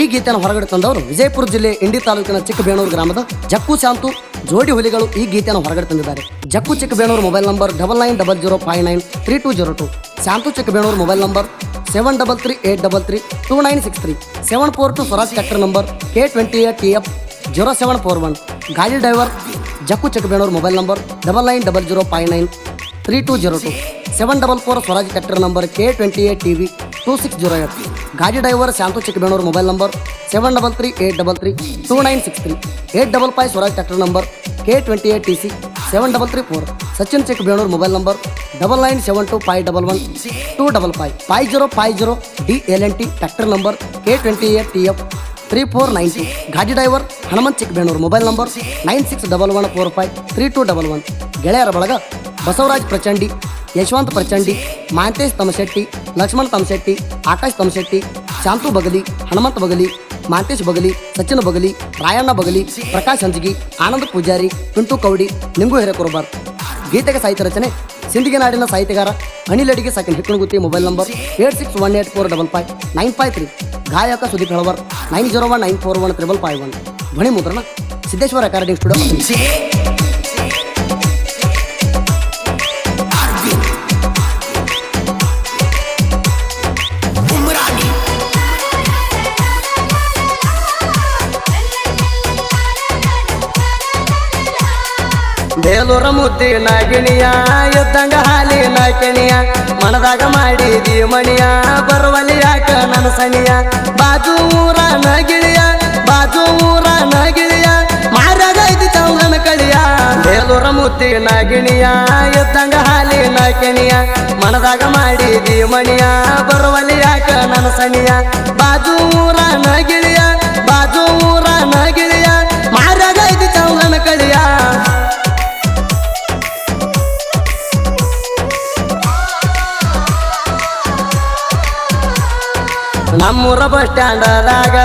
ಈ ಗೀತೆಯನ್ನು ಹೊರಗಡೆ ತಂದವರು ವಿಜಯಪುರ ಜಿಲ್ಲೆ ಇಂಡಿ ತಾಲೂಕಿನ ಚಿಕ್ಕಬೇಣೂರು ಗ್ರಾಮದ ಜಕ್ಕು ಶಾಂತು ಜೋಡಿ ಹುಲಿಗಳು ಈ ಗೀತೆಯನ್ನು ಹೊರಗಡೆ ತಂದಿದ್ದಾರೆ. Jakku Chikkabenur mobile number double nine double zero five nine three two zero two. Shantu Chikkabenur mobile number seven double three eight double three two nine six three. Seven four two Swaraj tractor number K twenty eight T F zero seven four one. ಗಾಡಿ driver Jakku Chikkabenur mobile number double nine double zero five nine three two zero two. Seven double four Swaraj tractor number K twenty eight T V two six zero eight ಗಾಡಿ driver Shantu Chikkabenur mobile number seven double three eight double three two nine six three eight double five Swaraj tractor number K twenty eight T C seven double three four Sachin Chikkabenur mobile number double nine seven two five double one two double five five zero five zero D L N T tractor number K twenty eight T F three four nine two ಗಾಡಿ driver Hanumant Chikkabenur mobile number nine six double one four five three two double one ಗೆಳೆಯರ ಬಳಗ ಬಸವರಾಜ್ ಪ್ರಚಂಡಿ ಯಶವಂತ್ ಪ್ರಚಂಡಿ ಮಾಂತೇಶ್ ತಮಶೆಟ್ಟಿ, ಲಕ್ಷ್ಮಣ್ ತಮಶೆಟ್ಟಿ, ಆಕಾಶ್ ತಮಶೆಟ್ಟಿ, ಶಾಂತು ಬಗಲಿ, ಹನುಮಂತ ಬಗಲಿ ಮಾಂತೇಶ್ ಬಗಲಿ, ಸಚಿನ್ ಬಗಲಿ, ರಾಯಣ್ಣ ಬಗಲಿ, ಪ್ರಕಾಶ್ ಹಂಜಗಿ ಆನಂದ್ ಪೂಜಾರಿ, ಪಿಂಟು ಕೌಡಿ, ನಿಂಗು ಹಿರೇಕುರ್ಬಾರ್. ಗೀತೆಗೆ ಸಾಹಿತ್ಯ ರಚನೆ ಸಿಂಧಿಗೆ ನಾಡಿನ ಸಾಹಿತ್ಯಗಾರ ಅನಿಲ್ ಅಡಿಗೆ ಸಾಕಿನ Hikkanagutti mobile number eight six one eight four double five nine five three. ಗಾಯಕ Sudeep Halavar, nine zero one nine four one triple five one. ಧ್ವನಿ ಮುದ್ರಣ ಸಿದ್ದೇಶ್ವರ ರೆಕಾರ್ಡಿಂಗ್ ಸ್ಟುಡಿಯೋ. ಬೇಲೂರ ಮುದ್ದಿನ ಗಿಣಿಯ ಎದ್ದಂಗ ಹಾಲಿನ ಕೆಣಿಯ ಮನದಾಗ ಮಾಡಿದಿ ಮಣಿಯ ಬರುವಲ್ಲಿ ಯಾಕ ನನ್ನ ಸನಿಯಾ. ಬಾಜು ಊರ ನಗಿಳಿಯ, ಬಾಜು ಊರ ನಗಿಳಿಯ, ಮಾರ್ಯಾಗ ಐತಿ ಚೌಲನ ಕಳಿಯ ಬೇಲೂರ ಮುದ್ದಿನ ಗಿಣಿಯ ಎದ್ದಂಗ ಹಾಲಿನ ಕೆಣಿಯ ಮನದಾಗ ಮಾಡಿದಿ ಮಣಿಯ ಬರುವಲ್ಲಿ ಯಾಕ ನನ್ನ ಸನಿಯಾ. ಬಾಜು ಊರ ನಗಿಳಿಯ ಸ್ಟ್ಯಾಂಡರಾಗ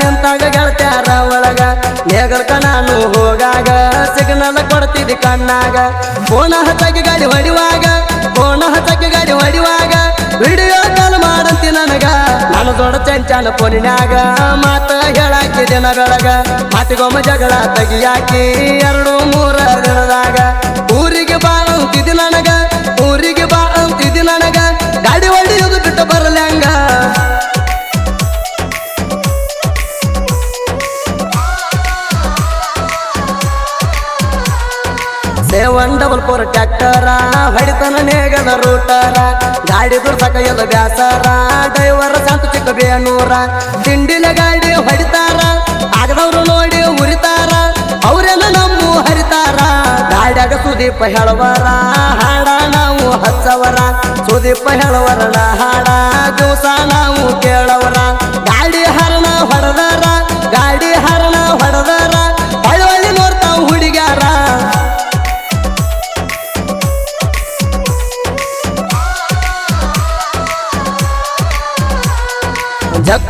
ನಿಂತಾಗ ಗೆಳತ್ಯಾರ ಒಳಗ. ನೇಗರ್ಕ ನಾನು ಹೋಗಾಗ, ಸಿಗ್ನಲ್ ಕೊಡ್ತಿದ್ದಿ ಕಣ್ಣಾಗ. ಕೋಣ ಹತ್ತಕ್ಕೆ ಗಾಡಿ ಹೊಡಿವಾಗ, ಕೋಣ ಹತ್ತಕ್ಕೆ ಗಾಡಿ ಹೊಡಿವಾಗ. ವಿಡಿಯೋ ಕಾಲ್ ಮಾಡಂತಿ ನನಗ ನಾನು ದೊಡ್ಡ ಚಂಚಾನ ಫೋನಿನಾಗ ಮಾತ ಹೇಳಾಕಿ ದಿನ ಬೆಳಗ ಮಾತಿಗೊಮ್ಮ ಜಗಳ ತೆಗಿಯಾಕಿ, ಎರಡು ಮೂರ ದಿನದಾಗ. ಸೆವೆನ್ ಡಬಲ್ ಫೋರ್ ಟ್ಯಾಕ್ಟರ ಹೊಡಿತನ ನೇಗದ ರೂಟರ, ಗಾಡಿ ದುರ್ಸಕ ಎಲ್ಲ ಬ್ಯಾಸರ, ಡ್ರೈವರ್ ಸಂತ ಚಿಕ್ಕ ಬೇನೂರ, ದಿಂಡಿನ ಗಾಡಿ ಹೊಡಿತಾರ, ಆಗದವ್ರು ನೋಡಿ ಉರಿತಾರ, ಅವರೆಲ್ಲ ನಮ್ಮ ಹರಿತಾರ. ಗಾಡ್ಯಾಗ ಸುದೀಪ ಹೇಳವರ, ಹಾಡ ನಾವು ಹಚ್ಚವರ, ಸುದೀಪ ಹೇಳವರನ ಹಾಡ, ದಿವಸ ನಾವು ಕೇಳವರ.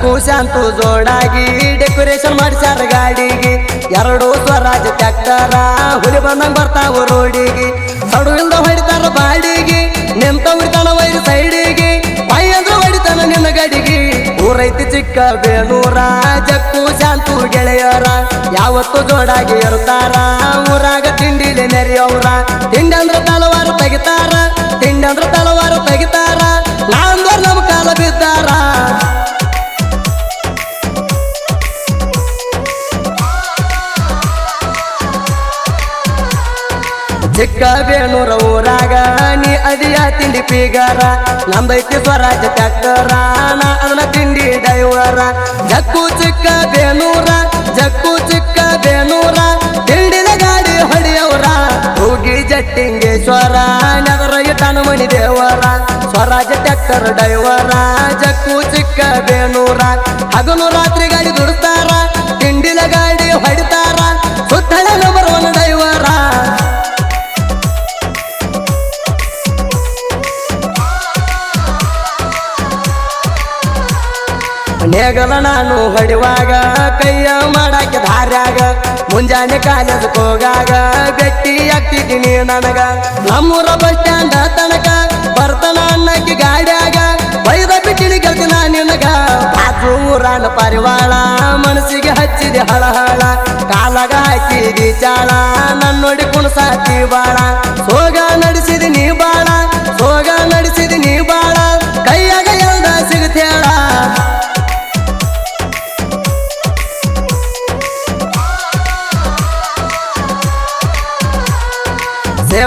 ಜಕ್ಕು ಶಾಂತು ಜೋಡಾಗಿ ಡೆಕೋರೇಷನ್ ಮಾಡಿಸ್ಯಾರ ಗಾಡಿಗೆ. ಎರಡು ಸ್ವರಾಜ ಟ್ಯಾಕ್ಟರ ಹುಲಿ ಬಂದಂಗ ಬರ್ತಾವ ರೋಡಿಗೆ. ಸಡು ಇಲ್ದ ಹೊಡಿತಾರ ಬಾಡಿಗೆ, ನಿಂತ ಹೊಡಿತಾನ ವೈರ್ ಸೈಡಿಗೆ. ಪೈ ಅಂದ್ರೆ ಹೊಡಿತಾನ ನಿನ್ನ ಗಾಡಿಗೆ. ಊರೈತಿ ಚಿಕ್ಕ ಬೇಲೂರ ಜಕ್ಕು ಶಾಂತು ಗೆಳೆಯರ. ಯಾವತ್ತು ಜೋಡಾಗಿ ಇರ್ತಾರ, ಊರಾಗ ತಿಂಡಿಲಿ ನೆರೆಯವ್ರ. ಚಿಕ್ಕ ಬೇಣೂರ ಊರಾಗ ನೀ ಅದಿಯ ತಿಂಡಿ ಪೀಗಾರ. ನಮ್ದೈತಿ ಸ್ವರಾಜ ಟ್ಯಾಕ್ಟರ ನಾ ಅದನ್ನ ತಿಂಡಿ ಡೈವರ ಜಕ್ಕು ಚಿಕ್ಕ ಬೇನೂರ ಜಕ್ಕು ಚಿಕ್ಕ ಬೇನೂರ ತಿಂಡಿನ ಗಾಡಿ ಹೊಡೆಯವರ. ಹೋಗಿ ಜಟ್ಟಿಂಗೇಶ್ವರ, ನಗರ ಇಟ್ಟನ ಮಣಿ ದೇವರ. ಸ್ವರಾಜ ಟ್ಯಾಕ್ಟರ್ ಡೈವರ ಜಕ್ಕು ಚಿಕ್ಕ ಬೇನೂರ ಹಗಲು ರಾತ್ರಿ ಗಾಡಿ ದುಡಿಸ್ತಾರ ನೇಗಲ ನಾನು ಹೊಡೆವಾಗ ಕೈಯ ಮಾಡಾಕ ದಾರ್ಯಾಗ ಮುಂಜಾನೆ ಕಾಲದ ಹೋಗಾಗ ಬೆಟ್ಟಿ ಆಗ್ತಿದ್ದೀನಿ ನನಗ. ನಮ್ಮೂರ ಬಸ್ ಸ್ಟ್ಯಾಂಡ್ ತನಕ ಬರ್ತನ ಅನ್ನಕ್ಕೆ ಗಾಡ್ಯಾಗ ಬೈದ ಬಿಟ್ಟಿಣಿ ಗೆಲ್ತಿ ನಾ ಅದು ಊರಾಣ ಪರಿವಾಳ, ಮನಸ್ಸಿಗೆ ಹಚ್ಚಿದೆ ಹಳಹಳ. ಕಾಲಾಗ ಹಾಕಿದಿ ಚಾಳ ನನ್ನೊಡಿ ಕುಣಸಾಕಿ ಬಾಳ.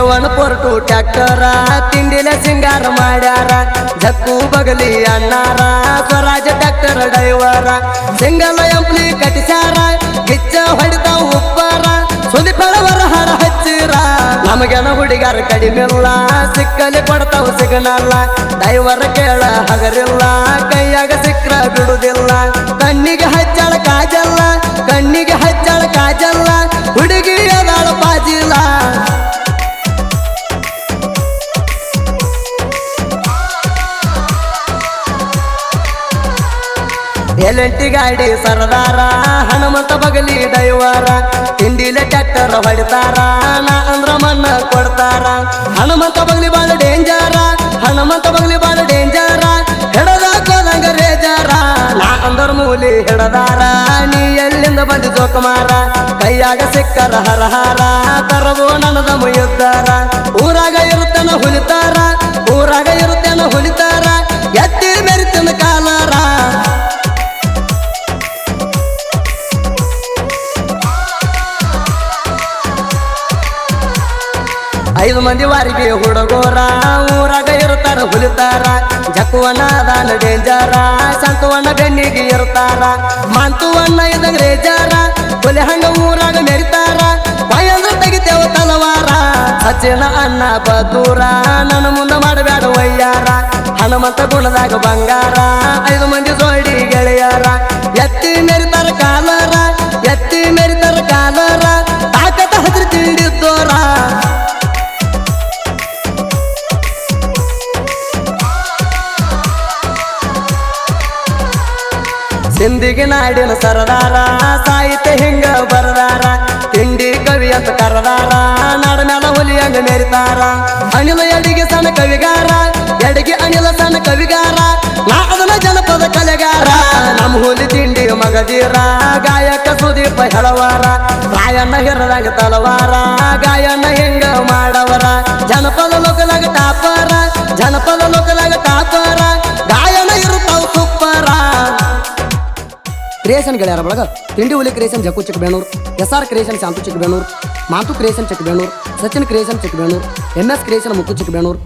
ಸೇವನ್ ಪೊರ್ಟು ಟ್ಯಾಕ್ಟರ, ತಿಂಡಿನ ಸಿಂಗಾರ ಮಾಡ್ಯಾರ ಜಕ್ಕು ಬಗಲಿ ಅಣ್ಣಾರ ಸ್ವರಾಜ ಟ್ಯಾಕ್ಟರ್ ಡೈವರ ಸಿಂಗಲ್ ಎಂಪ್ಲಿ ಕಟ್ಟಿಸ್ಯಾರ ಗಿಚ್ಚ ಹೊಡಿತಾವ ಉಪ್ಪರ ಸುದಿ ಪಳವರ ಹರ ಹಚ್ಚಿರ. ನಮಗೆನ ಹುಡುಗಾರ ಕಡಿಮಿಲ್ಲ ಸಿಕ್ಕಲಿ ಕೊಡ್ತಾವ ಸಿಗನಲ್ಲ ಡೈವರ್ ಕೇಳ ಹಗರಿಲ್ಲ, ಕೈಯಾಗ ಸಿಕ್ಕ ಬಿಡುದಿಲ್ಲ. ಕಣ್ಣಿಗೆ ಹಚ್ಚಳ ಕಾಜಲ್ಲ, ಕಣ್ಣಿಗೆ ಹಚ್ಚಳ ಕಾಜಲ್ಲ, ಹುಡುಗಿ ಎಲೆಂಟಿ ಗಾಡಿ ಸರದಾರ, ಹನುಮಂತ ಬಗಲಿ ದೈವಾರ, ತಿಂಡಿಲೆ ಟ್ಯಾಕ್ಟರ್ ಹೊಡಿತಾರ, ನಾ ಅಂದ್ರ ಮಣ್ಣ ಕೊಡ್ತಾರ. ಹನುಮಂತ ಬಗಲಿ ಬಾಳ ಡೇಂಜರ, ಹನುಮಂತ ಬಗಲಿ ಬಾಳ ಡೇಂಜರ ಹಿಡದ ಕೋಲಂಗ ರೇಜಾರ, ನಾ ಅಂದ್ರ ಮೂಲಿ ಹಿಡದಾರ ನೀ ಎಲ್ಲಿಂದ ಬಂದಿ ಜೋಕುಮಾರ, ಕೈಯಾಗ ಸಿಕ್ಕರ ಹರಹಾರ ತರಬೋ ನನದ ಮುಯ್ಯುತ್ತಾರ ಊರಾಗ ಇರುತ್ತನ ಹುಲಿತಾರ, ಊರಾಗ ಇರುತ್ತೇನ ಹುಲಿತಾರ, ಎತ್ತಿ ಮಂದಿ ವಾರಿಗೆ ಹುಡುಗೋರ, ಊರಾಗ ಇರ್ತಾರ ಹುಲಿತಾರ. ಜಕ್ಕುವನ ಅದಾನ ಡೇಂಜರ, ಸಂತುವನ್ನ ಬೆನ್ನಿಗೆ ಇರ್ತಾರ ಮಂತುವನ್ನ ಇದಂಗ ರೇಜಾರ ಹುಲಿ ಹಂಗ ಊರಾಗ ಮೆರಿತಾರ ಬಾಯಂದ್ರ ತೆಗಿತೇವ ತಲವಾರ, ಸಚಿನ ಅನ್ನ ಬದೂರ ನನ್ನ ಮುಂದ ಮಾಡಬೇಡ ವಯ್ಯಾರ. ಹನುಮಂತ ಗುಣದಾಗ ಬಂಗಾರ, ಐದು ಮಂದಿ ಜೋಡಿ ಗೆಳೆಯಾರ. ಎತ್ತಿ ಮೆರಿತಾರ ಕಾಲರ ಸಿಂಧಿಗೆ ನಾಡಿನ ಸರದಾರ, ಸಾಹಿತ್ಯ ಹಿಂಗ ಬರದಾರ, ತಿಂಡಿ ಕವಿ ಅಂತ ಕರದಾರ, ನಾಡ ಮೇಲ ಹುಲಿ ಹಂಗ ಮೆರಿತಾರ. ಅನಿಲ ಎಡಿಗೆ ಸಣ್ಣ ಕವಿಗಾರ, ಎಡಿಗೆ ಅನಿಲ ಸಣ್ಣ ಕವಿಗಾರ ನಾಡನ ಜನಪದ ಕಲೆಗಾರ. ನಮ್ಮ ಹುಲಿ ತಿಂಡಿ ಮಗದೀರ, ಗಾಯಕ ಸುದೀಪ ಹೆಳವಾರ, ರಾಯಣ್ಣ ಹಿರದಾಗ ತಲವಾರ ಗಾಯನ ಹಿಂಗ ಮಾಡವರ. ಜನಪದ ಲೋಕದಾಗ ಟಾಪರ, ಜನಪದ ಲೋಕಲಾಗ ಕ್ರಿಯೇಷನ್ ಗೆಳೆಯರ ಬಳಗ ತಿಂಡಿ ಹುಲಿ creation Jakku Chikkabenur S R creation Shantu Chikkabenur ಮಾತು creation Chikkabenur Sachin creation Chikkabenur M S creation Muttu Chikkabenur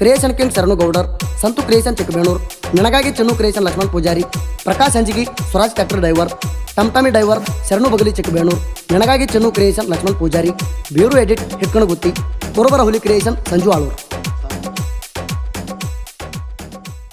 creation king Sharanu Gowdar Santu creation Chikkabenur ನನಗಾಗಿ Chinnu creation Laxman Poojari Prakash Hanjigi Swaraj tractor driver ಟಮ್ಟಮಿ driver Sharanu Bagali Chikkabenur ನನಗಾಗಿ Chinnu creation Laxman Poojari bureau edit Hitkanagutti ಕುರುಬರ ಹುಲಿ creation Sanju Aluru